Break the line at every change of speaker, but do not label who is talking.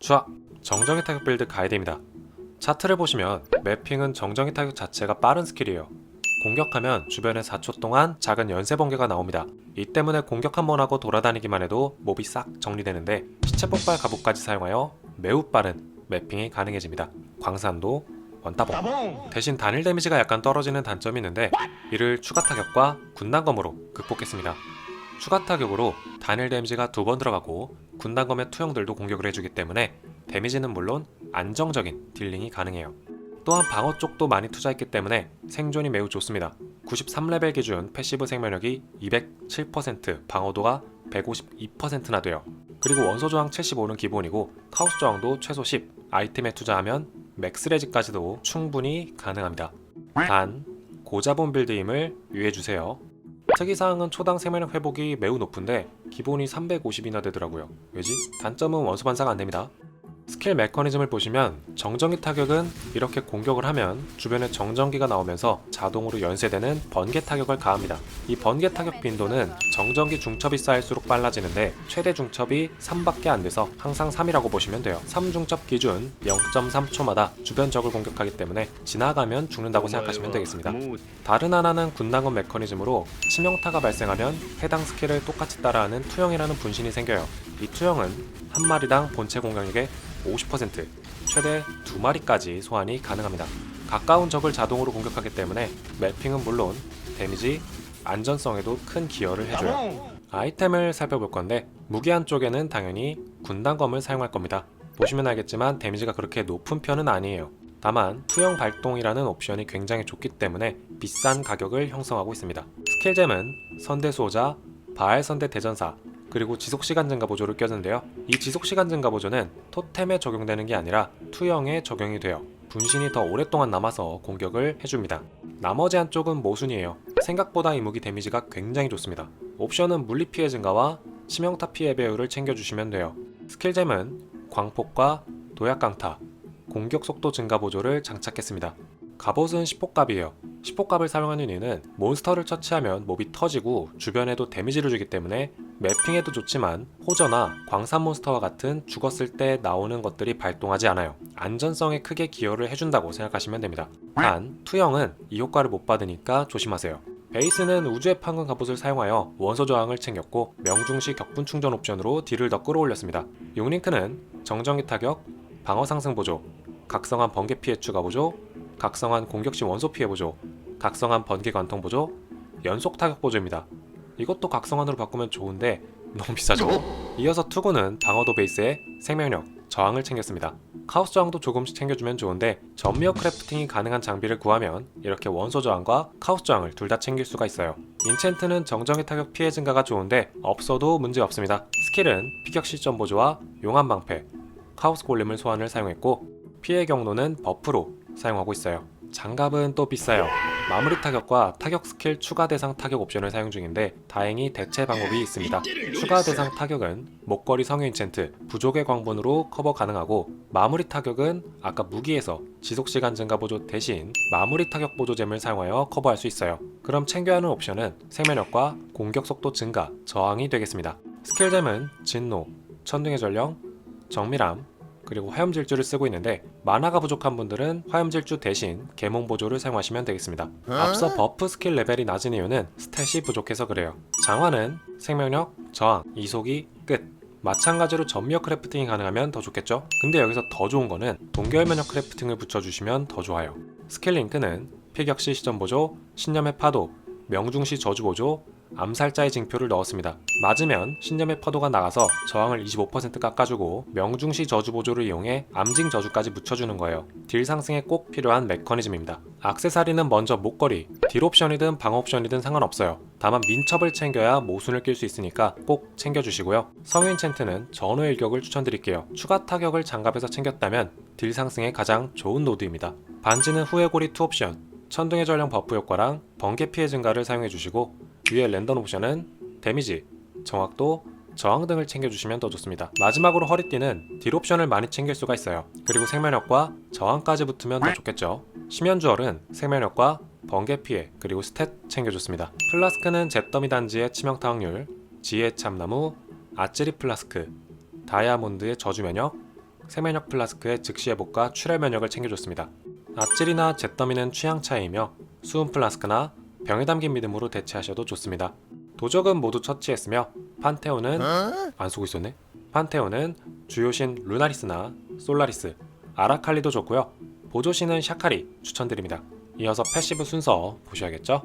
수학 정정의 타격 빌드 가이드입니다. 차트를 보시면 매핑은 정정의 타격 자체가 빠른 스킬이에요. 공격하면 주변에 4초 동안 작은 연쇄 번개가 나옵니다. 이 때문에 공격 한 번 하고 돌아다니기만 해도 몹이 싹 정리되는데 시체 폭발 갑옷까지 사용하여 매우 빠른 매핑이 가능해집니다. 광산도 원따봉 대신 단일 데미지가 약간 떨어지는 단점이 있는데 이를 추가 타격과 군단검으로 극복했습니다. 추가 타격으로 단일 데미지가 두 번 들어가고 군단검의 투형들도 공격을 해주기 때문에 데미지는 물론 안정적인 딜링이 가능해요. 또한 방어 쪽도 많이 투자했기 때문에 생존이 매우 좋습니다. 93레벨 기준 패시브 생명력이 207%, 방어도가 152%나 돼요. 그리고 원소 저항 75는 기본이고 카오스 저항도 최소 10, 아이템에 투자하면 맥스 레지까지도 충분히 가능합니다. 단 고자본 빌드임을 유의해주세요. 특이사항은 초당 생명력 회복이 매우 높은데 기본이 350이나 되더라고요. 왜지? 단점은 원소 반사가 안됩니다. 스킬 메커니즘을 보시면 정전기 타격은 이렇게 공격을 하면 주변에 정전기가 나오면서 자동으로 연쇄되는 번개 타격을 가합니다. 이 번개 타격 빈도는 정전기 중첩이 쌓일수록 빨라지는데 최대 중첩이 3밖에 안 돼서 항상 3이라고 보시면 돼요. 3중첩 기준 0.3초마다 주변 적을 공격하기 때문에 지나가면 죽는다고 생각하시면 되겠습니다. 다른 하나는 군단검 메커니즘으로 치명타가 발생하면 해당 스킬을 똑같이 따라하는 투영이라는 분신이 생겨요. 이 투영은 한 마리당 본체 공격력의 50% 최대 두 마리까지 소환이 가능합니다. 가까운 적을 자동으로 공격하기 때문에 매핑은 물론 데미지, 안전성에도 큰 기여를 해줘요. 아이템을 살펴볼 건데 무기 한 쪽에는 당연히 군단검을 사용할 겁니다. 보시면 알겠지만 데미지가 그렇게 높은 편은 아니에요. 다만 투영 발동이라는 옵션이 굉장히 좋기 때문에 비싼 가격을 형성하고 있습니다. 스킬잼은 선대 수호자, 바알 선대 대전사, 그리고 지속 시간 증가 보조를 껴는데요. 이 지속 시간 증가 보조는 토템에 적용되는 게 아니라 투영에 적용이 돼요. 분신이 더 오랫동안 남아서 공격을 해줍니다. 나머지 한쪽은 모순이에요. 생각보다 이 무기 데미지가 굉장히 좋습니다. 옵션은 물리 피해 증가와 치명타 피해 배율을 챙겨주시면 돼요. 스킬잼은 광폭과 도약 강타, 공격 속도 증가 보조를 장착했습니다. 갑옷은 10호갑이에요. 10호갑을 사용하는 이유는 몬스터를 처치하면 몹이 터지고 주변에도 데미지를 주기 때문에 매핑에도 좋지만 호저나 광산 몬스터와 같은 죽었을 때 나오는 것들이 발동하지 않아요. 안전성에 크게 기여를 해준다고 생각하시면 됩니다. 단, 투영은 이 효과를 못 받으니까 조심하세요. 베이스는 우주의 판금 갑옷을 사용하여 원소 저항을 챙겼고 명중시 격분 충전 옵션으로 딜을 더 끌어올렸습니다. 용링크는 정전기 타격, 방어 상승 보조, 각성한 번개 피해 추가 보조, 각성한 공격 시 원소 피해 보조, 각성한 번개 관통 보조, 연속 타격 보조입니다. 이것도 각성한으로 바꾸면 좋은데 너무 비싸죠. 이어서 투구는 방어도 베이스에 생명력, 저항을 챙겼습니다. 카오스 저항도 조금씩 챙겨주면 좋은데 전미어 크래프팅이 가능한 장비를 구하면 이렇게 원소 저항과 카오스 저항을 둘 다 챙길 수가 있어요. 인챈트는 정정의 타격 피해 증가가 좋은데 없어도 문제 없습니다. 스킬은 피격 시점 보조와 용암 방패, 카오스 골렘을 소환을 사용했고 피해 경로는 버프로 사용하고 있어요. 장갑은 또 비싸요. 마무리 타격과 타격 스킬 추가 대상 타격 옵션을 사용 중인데 다행히 대체 방법이 있습니다. 추가 대상 타격은 목걸이 성유 인챈트, 부족의 광분으로 커버 가능하고 마무리 타격은 아까 무기에서 지속 시간 증가 보조 대신 마무리 타격 보조잼을 사용하여 커버할 수 있어요. 그럼 챙겨야 하는 옵션은 생명력과 공격 속도 증가, 저항이 되겠습니다. 스킬잼은 진노, 천둥의 전령, 정밀함, 그리고 화염질주를 쓰고 있는데 만화가 부족한 분들은 화염질주 대신 계몽 보조를 사용하시면 되겠습니다. 앞서 버프 스킬 레벨이 낮은 이유는 스탯이 부족해서 그래요. 장화는 생명력, 저항, 이속이 끝. 마찬가지로 전미어 크래프팅이 가능하면 더 좋겠죠? 근데 여기서 더 좋은 거는 동결 면역 크래프팅을 붙여주시면 더 좋아요. 스킬 링크는 피격시 시전 보조, 신념의 파도, 명중시 저주 보조, 암살자의 징표를 넣었습니다. 맞으면 신념의 파도가 나가서 저항을 25% 깎아주고 명중시 저주 보조를 이용해 암징 저주까지 묻혀주는 거예요. 딜 상승에 꼭 필요한 메커니즘입니다. 악세사리는 먼저 목걸이, 딜 옵션이든 방어 옵션이든 상관없어요. 다만 민첩을 챙겨야 모순을 낄 수 있으니까 꼭 챙겨주시고요. 성인 챈트는 전호 일격을 추천드릴게요. 추가 타격을 장갑에서 챙겼다면 딜 상승에 가장 좋은 노드입니다. 반지는 후회고리 2 옵션, 천둥의 전령 버프 효과랑 번개 피해 증가를 사용해 주시고 위에 랜덤 옵션은 데미지, 정확도, 저항 등을 챙겨주시면 더 좋습니다. 마지막으로 허리띠는 딜 옵션을 많이 챙길 수가 있어요. 그리고 생명력과 저항까지 붙으면 더 좋겠죠. 심연주얼은 생명력과 번개 피해 그리고 스탯 챙겨줬습니다. 플라스크는 잿더미 단지의 치명타 확률, 지혜 참나무, 아찌리 플라스크, 다이아몬드의 저주 면역, 생면역 플라스크의 즉시 회복과 출혈 면역을 챙겨줬습니다. 아찔이나 잿더미는 취향 차이이며 수은 플라스크나 병에 담긴 믿음으로 대체하셔도 좋습니다. 도적은 모두 처치했으며 판테온은 안 쓰고 있었네. 판테온은 주요신 루나리스나 솔라리스, 아라칼리도 좋고요. 보조신은 샤카리 추천드립니다. 이어서 패시브 순서 보셔야겠죠?